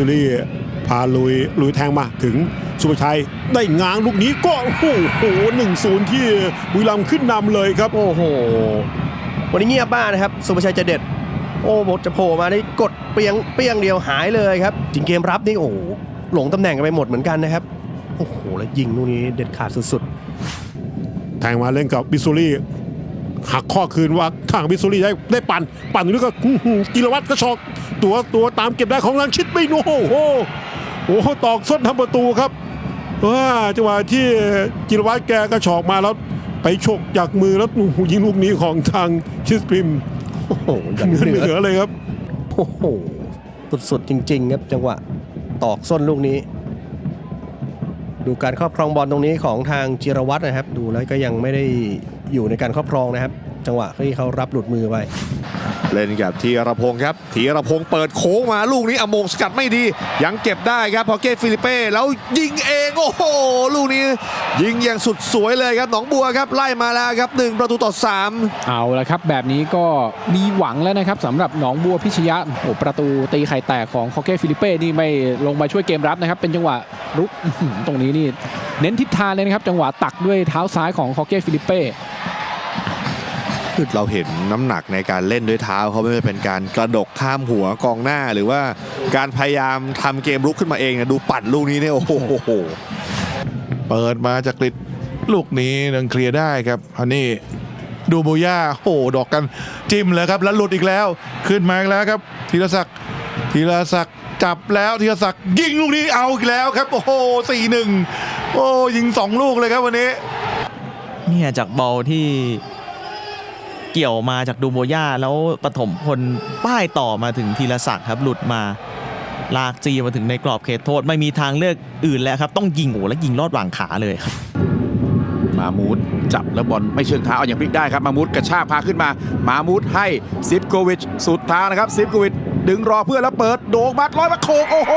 ซูรี่พาลุยลุยแทงมาถึงสุภชัยได้ง้างลูกนี้ก็โอ้โหหนึ่งศูนย์ที่บุรีรัมย์ขึ้นนำเลยครับ โอ้โห วันนี้เงียบมากนะครับ สุภชัยจะเด็ด โอ้โหจะโผล่มาได้กดเปียงเปียงเดียวหายเลยครับจริงเกมรับนี่โอ้โหหลงตำแหน่งกันไปหมดเหมือนกันนะครับ โอ้โห แล้วยิงลูกนี้เด็ดขาดสุดแทงมาเล่นกับบิสซูรี่ หักข้อคืนว่าทางบิสซูรี่ได้ได้ปั่น ปั่นอยู่นี่ก็กิรวัตรกระชอกตัวตัวตามเก็บได้ของลังชิดไม่โอ้โหโอ้โหตอกส้นทำประตูครับว่าจังหวะที่กิรวัตรแกกระชอกมาแล้วไปฉกจากมือแล้วยิงลูกนี้ของทางชิสกริมโอ้โหเหนือเหนืออเลยครับโอ้โหสุดๆจริง ๆ ครับจังหวะตอกส้นลูกนี้ ดูการครอบครองบอลตรงนี้ของทางจิรวัตรนะครับ ดูแล้วก็ยังไม่ได้ อยู่ในการครอบครองนะครับ จังหวะที่เขารับหลุดมือไปเล่นกับธีรพงศ์ครับธีรพงศ์เปิดโค้งมาลูกนี้อโมงสกัดไม่ดี ยังเก็บได้ครับพอเกตฟิลิเป้แล้วยิงเองโอ้โหลูกนี้ ยิงอย่างสุดสวยเลยครับหนองบัวครับไล่มาแล้วครับหนึ่งประตูต่อสามเอาละครับ แบบนี้ก็มีหวังแล้วนะครับสำหรับหนองบัวพิชยะโอ้ประตูตีไข่แตกของคอเก้ฟิลิเป้นี่ไม่ลงมาช่วยเกมรับนะครับ เป็นจังหวะรุกอื้อหือตรงนี้นี่เน้นทิศทางเลยนะครับ จังหวะตักด้วยเท้าซ้ายของคอเก้ฟิลิเป้ คือเราเห็นน้ำหนักในการเล่นด้วยเท้าเขาไม่ว่าเป็นการกระดกข้ามหัวกองหน้าหรือว่าการพยายามทำเกมลุกขึ้นมาเองนะดูปัดลูกนี้เนี่ยโอ้โหเปิดมาจากกริดลูกนี้ยังเคลียร์ได้ครับอันนี้ดูโบย่าโอ้โหดอกกันจิ้มเลยครับแล้วหลุดอีกแล้ว ขึ้นมาอีกแล้วครับธีรศักดิ์ธีรศักดิ์จับแล้วธีรศักดิ์ยิงลูกนี้เอาอีกแล้วครับ โอ้โหสี่หนึ่งโอ้ยิงสองลูกเลยครับวันนี้ เนี่ยจากบอลที่ เกี่ยวมาจากดูโบย่าแล้วปฐมพลป้ายต่อมาถึงธีรศักดิ์ครับหลุดมาลากจีมาถึงในกรอบเขตโทษไม่มีทางเลือกอื่นแล้วครับ ต้องยิงโอ้แล้วยิงลอดหว่างขาเลยครับมามูดจับแล้วบอลไม่เชิงเท้าเอาอย่างพลิกได้ครับมามูดกระชากพาขึ้นมา มามูดให้ซิฟโกวิชสุดทางนะครับซิฟโกวิชดึงรอเพื่อนแล้วเปิดโด่งมัดร้อยมาโขกโอ้โห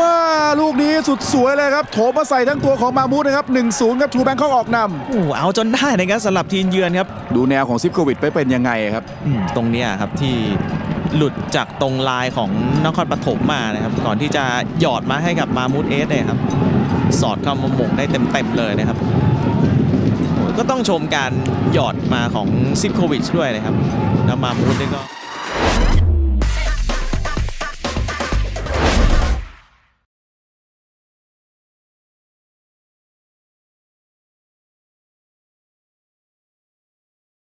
มาลูกนี้สุดสวยเลยครับโถมมาใส่ทั้งตัวของมามูดนะครับ 1-0 ครับทูแบงคอกออกนโอ้เอาจนได้นะครับสำหรับทีมเยือนครับำดูแนวของซิฟโกวิชไปเป็นยังไงครับอืมตรงเนี้ยครับที่หลุดจากตรงลายของนครปฐมมานะครับ ก่อนที่จะหยอดมาให้กับมามูดเอสเนี่ยครับ สอดเข้ามาหมงได้เต็มๆเลยนะครับโอ้ยก็ต้องชมการหยอดมาของซิปโควิชด้วยนะครับ แล้วมามูดนี่ก็